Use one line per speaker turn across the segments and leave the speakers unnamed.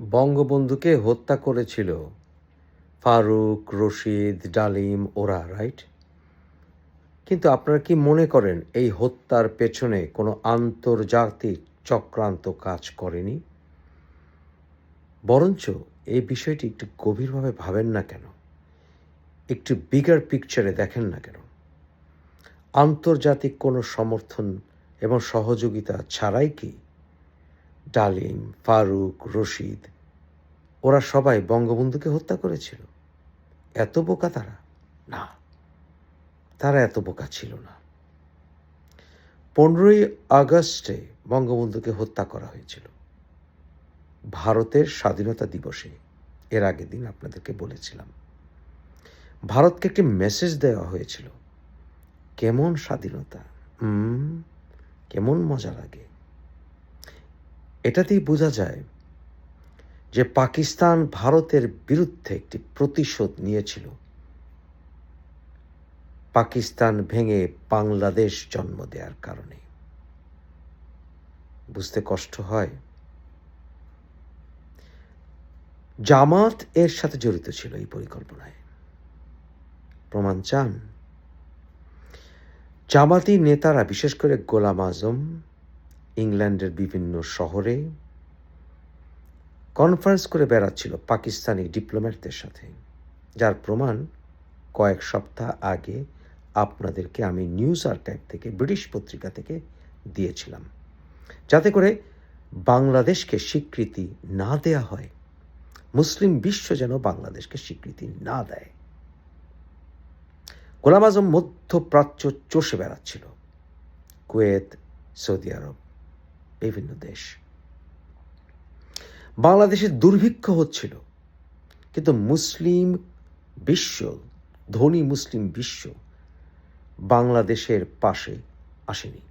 বঙ্গবন্ধুকে হত্যা করেছিল। ফারুক, রশিদ, ডালিম, ওরা, রাইট? কিন্তু আপনারা কি মনে করেন এই হত্যার পেছনে কোনো আন্তর্জাতিক চক্রান্ত কাজ করেনি? বরঞ্চ এই বিষয়টি একটু গভীরভাবে ভাবেন না কেন? একটু বিগার পিকচারে দেখেন না কেন? আন্তর্জাতিক কোনো সমর্থন এবং সহযোগিতা ছাড়াই কি ডালিম ফারুক, রশিদ, ওরা সবাই বঙ্গবন্ধুকে হত্যা করেছিল। এত বোকা তারা? না, তারা এত বোকা ছিল না। পনেরোই আগস্টে বঙ্গবন্ধুকে হত্যা করা হয়েছিল। ভারতের স্বাধীনতা দিবসে, এর আগের দিন আপনাদেরকে বলেছিলাম। ভারতকে একটি মেসেজ দেওয়া হয়েছিল। কেমন স্বাধীনতা? কেমন মজা লাগে। এটাতেই বোঝা যায় যে পাকিস্তান ভারতের বিরুদ্ধে একটি প্রতিশোধ নিয়েছিল। পাকিস্তান ভেঙে বাংলাদেশ জন্ম দেওয়ার কারণে। বুঝতে কষ্ট হয়। জামাত এর সাথে জড়িত ছিল এই পরিকল্পনায়। প্রমাণ চান। জামাতি নেতারা, বিশেষ করে গোলাম আজম ইংল্যান্ডের বিভিন্ন শহরে কনফারেন্স করে বেড়াচ্ছিল পাকিস্তানি ডিপ্লোম্যাটদের সাথে, যার প্রমাণ কয়েক সপ্তাহ আগে আপনাদেরকে আমি নিউজ আর্কাইভ থেকে, ব্রিটিশ পত্রিকা থেকে দিয়েছিলাম। যাতে করে বাংলাদেশকে স্বীকৃতি না দেয়া হয়, মুসলিম বিশ্ব যেন বাংলাদেশকে স্বীকৃতি না দেয়। গোলাম আজম মধ্যপ্রাচ্য চষে বেড়াচ্ছিল কুয়েত, সৌদি আরব বিভিন্ন দেশ। বাংলাদেশে দুর্ভিক্ষ হচ্ছিল, কিন্তু মুসলিম বিশ্ব, ধনী মুসলিম বিশ্ব বাংলাদেশের পাশে আসেনি।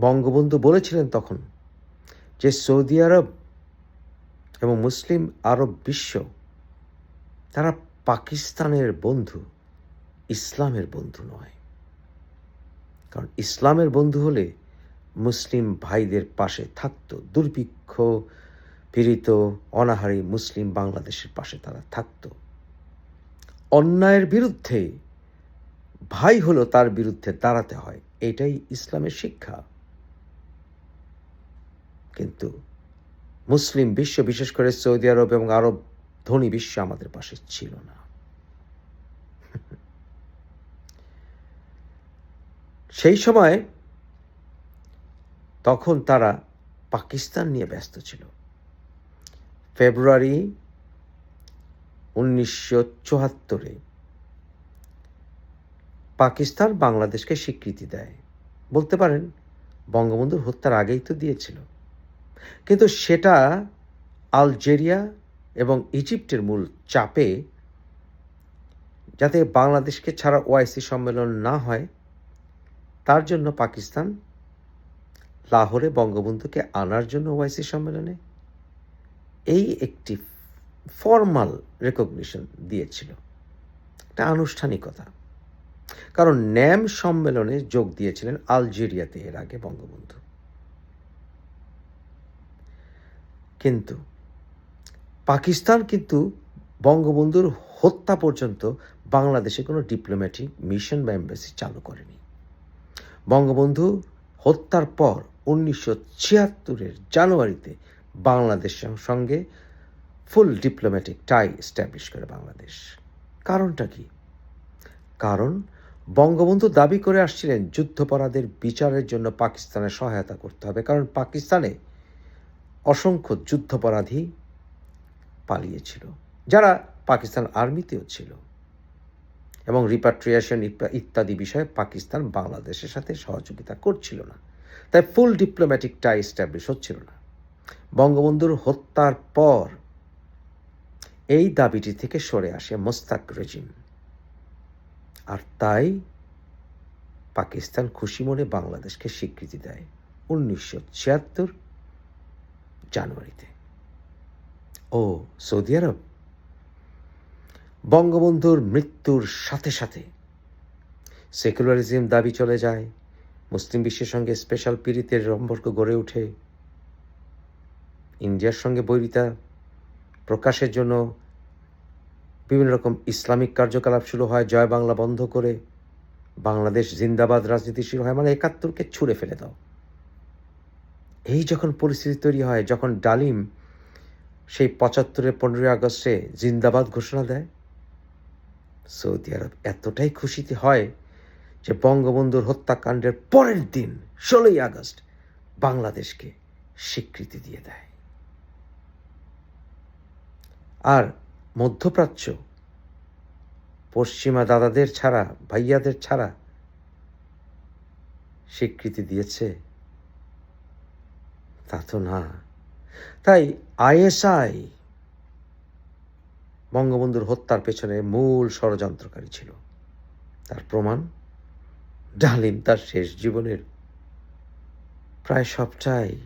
বঙ্গবন্ধু বলেছিলেন তখন যে সৌদি আরব এবং মুসলিম আরব বিশ্ব, তারা পাকিস্তানের বন্ধু, ইসলামের বন্ধু নয়। কারণ ইসলামের বন্ধু হলে মুসলিম ভাইদের পাশে থাকতো। দুর্ভিক্ষ, পীড়িত, অনাহারী মুসলিম বাংলাদেশের পাশে তারা থাকতো। অন্যায়ের বিরুদ্ধে ভাই হলো তার বিরুদ্ধে দাঁড়াতে হয়। এটাই ইসলামের শিক্ষা। কিন্তু মুসলিম বিশ্ব, বিশেষ করে সৌদি আরব এবং আরব ধনী বিশ্ব আমাদের পাশে ছিল না। সেই সময় তখন তারা পাকিস্তান নিয়ে ব্যস্ত ছিল। ফেব্রুয়ারি উনিশশো চুয়াত্তরে পাকিস্তান বাংলাদেশকে স্বীকৃতি দেয়। বলতে পারেন, বঙ্গবন্ধুর হত্যার আগেই তো দিয়েছিল। কিন্তু সেটা আলজেরিয়া এবং ইজিপ্টের মূল চাপে, যাতে বাংলাদেশকে ছাড়া ওআইসি সম্মেলন না হয়, তার জন্য পাকিস্তান লাহোরে বঙ্গবন্ধুকে আনার জন্য ওআইসি সম্মেলনে এই একটি ফর্মাল রেকগনিশন দিয়েছিল। একটা আনুষ্ঠানিকতা। কারণ ন্যাম সম্মেলনে যোগ দিয়েছিলেন আলজেরিয়াতে এর আগে বঙ্গবন্ধু। কিন্তু পাকিস্তান কিন্তু বঙ্গবন্ধুর হত্যা পর্যন্ত বাংলাদেশে কোনো ডিপ্লোম্যাটিক মিশন বা এম্বাসি চালু করেনি। বঙ্গবন্ধু হত্যার পর উনিশশো ছিয়াত্তরের জানুয়ারিতে বাংলাদেশের সঙ্গে ফুল ডিপ্লোম্যাটিক টাই এস্টাবলিশ করে বাংলাদেশ। কারণটা কি? কারণ বঙ্গবন্ধু দাবি করে আসছিলেন যুদ্ধপরাধের বিচারের জন্য পাকিস্তানের সহায়তা করতে হবে। কারণ পাকিস্তানে অসংখ্য যুদ্ধপরাধী পালিয়েছিল, যারা পাকিস্তান আর্মিতেও ছিল এবং রিপাট্রিয়েশন ইত্যাদি বিষয়ে পাকিস্তান বাংলাদেশের সাথে সহযোগিতা করছিল না। তাই ফুল ডিপ্লোম্যাটিক টাই এস্টাবলিশ হচ্ছিল না। বঙ্গবন্ধুর হত্যার পর এই দাবিটি থেকে সরে আসে মোস্তাক রেজিম। আর তাই পাকিস্তান খুশি মনে বাংলাদেশকে স্বীকৃতি দেয় উনিশশো ছিয়াত্তর জানুয়ারিতে। ও সৌদি আরব, বঙ্গবন্ধুর মৃত্যুর সাথে সাথে সেকুলারিজম দাবি চলে যায়। মুসলিম বিশ্বের সঙ্গে স্পেশাল পিরিতের সম্পর্ক গড়ে ওঠে। ইন্ডিয়ার সঙ্গে বৈরিতা প্রকাশের জন্য বিভিন্ন রকম ইসলামিক কার্যকলাপ শুরু হয়, জয় বাংলা বন্ধ করে, বাংলাদেশ জিন্দাবাদ রাজনীতি শুরু হয় মানে একাত্তরকে ছুঁড়ে ফেলে দাও। এই যখন পরিস্থিতি তৈরি হয়, যখন ডালিম সেই পঁচাত্তরের পনেরোই আগস্টে জিন্দাবাদ ঘোষণা দেয়, সৌদি আরব এতটাই খুশিতে হয় যে বঙ্গবন্ধুর হত্যাকাণ্ডের পরের দিন, ষোলোই আগস্ট, বাংলাদেশকে স্বীকৃতি দিয়ে দেয়। আর মধ্যপ্রাচ্য, পশ্চিমা দাদাদের ছাড়া, ভাইয়াদের ছাড়া স্বীকৃতি দিয়েছে। তা তো না। তাই আইএসআই বঙ্গবন্ধুর হত্যার পেছনে মূল ষড়যন্ত্রকারী ছিল। তার প্রমাণ ডালিম তার শেষ জীবনের প্রায় সবটাই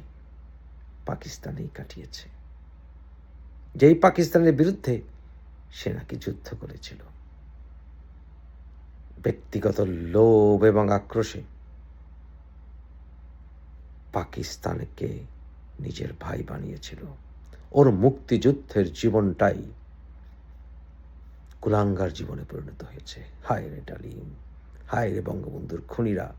পাকিস্তানেই কাটিয়েছে। যেই পাকিস্তানের বিরুদ্ধে সে নাকি যুদ্ধ করেছিল। ব্যক্তিগত লোভ এবং আক্রোশে পাকিস্তানকে নিজের ভাই বানিয়েছিল। ওর মুক্তিযুদ্ধের জীবনটাই কুলাঙ্গার জীবনে পরিণত হয়েছে। হায় রে ডালিম হায় রে বঙ্গবন্ধুর খুনিরা।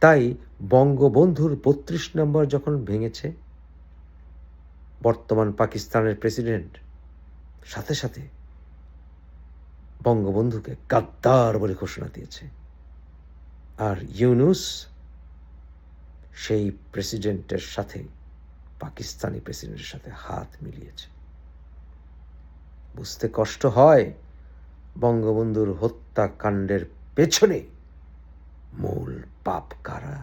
তাই বঙ্গবন্ধুর বত্রিশ নম্বর যখন ভেঙেছে, বর্তমান পাকিস্তানের প্রেসিডেন্ট, সাথে সাথে বঙ্গবন্ধুকে গাদ্দার বলে ঘোষণা দিয়েছে। আর ইউনুস সেই প্রেসিডেন্টের সাথে, পাকিস্তানি প্রেসিডেন্টের সাথে হাত মিলিয়েছে। বুঝতে কষ্ট হয় বঙ্গবন্ধুর হত্যাকাণ্ডের পেছনে মূল পাপ কারা?